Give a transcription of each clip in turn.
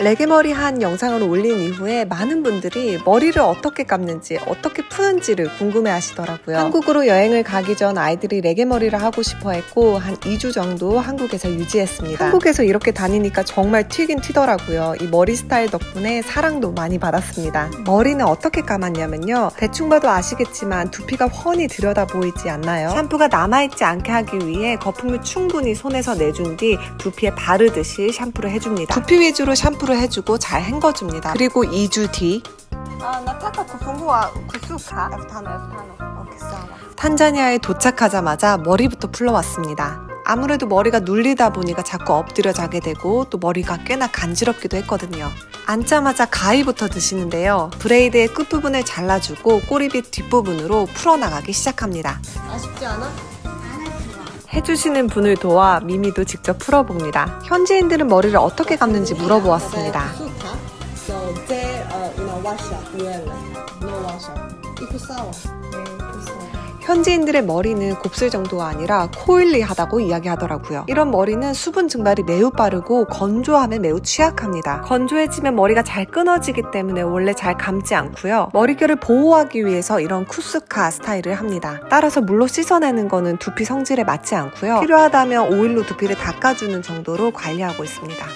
레게머리 한 영상을 올린 이후에 많은 분들이 머리를 어떻게 감는지 어떻게 푸는지를 궁금해 하시더라고요. 한국으로 여행을 가기 전 아이들이 레게머리를 하고 싶어 했고 한 2주 정도 한국에서 유지했습니다. 한국에서 이렇게 다니니까 정말 튀긴 튀더라고요. 이 머리 스타일 덕분에 사랑도 많이 받았습니다. 머리는 어떻게 감았냐면요. 대충 봐도 아시겠지만 두피가 훤히 들여다 보이지 않나요? 샴푸가 남아있지 않게 하기 위해 거품을 충분히 손에서 내준 뒤 두피에 바르듯이 샴푸를 해줍니다. 두피 위주로 샴푸 를 해주고 잘 헹궈줍니다. 그리고 2주 뒤 아. Okay, sawa. 탄자니아에 도착하자마자 머리부터 풀러왔습니다. 아무래도 머리가 눌리다 보니까 자꾸 엎드려 자게 되고 또 머리가 꽤나 간지럽기도 했거든요. 앉자마자 가위부터 드시는데요. 브레이드의 끝부분을 잘라주고 꼬리빗 뒷부분으로 풀어나가기 시작합니다. 아쉽지 않아? 해주시는 분을 도와 미미도 직접 풀어봅니다. 현지인들은 머리를 어떻게 감는지 물어보았습니다. Uh. 현지인들의 머리는 곱슬 정도가 아니라 코일리하다고 이야기하더라고요. 이런 머리는 수분 증발이 매우 빠르고 건조함에 매우 취약합니다. 건조해지면 머리가 잘 끊어지기 때문에 원래 잘 감지 않고요. 머릿결을 보호하기 위해서 이런 쿠스카 스타일을 합니다. 따라서 물로 씻어내는 거는 두피 성질에 맞지 않고요. 필요하다면 오일로 두피를 닦아주는 정도로 관리하고 있습니다.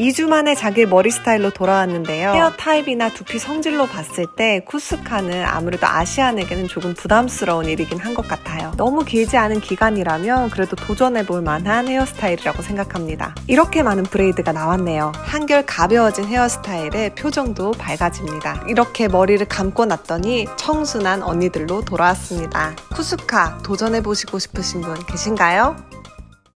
2주 만에 자기 머리 스타일로 돌아왔는데요. 헤어 타입이나 두피 성질로 봤을 때 쿠스카는 아무래도 아시안에게는 조금 부담스러운 일이긴 한 것 같아요. 너무 길지 않은 기간이라면 그래도 도전해볼 만한 헤어스타일이라고 생각합니다. 이렇게 많은 브레이드가 나왔네요. 한결 가벼워진 헤어스타일에 표정도 밝아집니다. 이렇게 머리를 감고 났더니 청순한 언니들로 돌아왔습니다. 쿠스카 도전해보시고 싶으신 분 계신가요?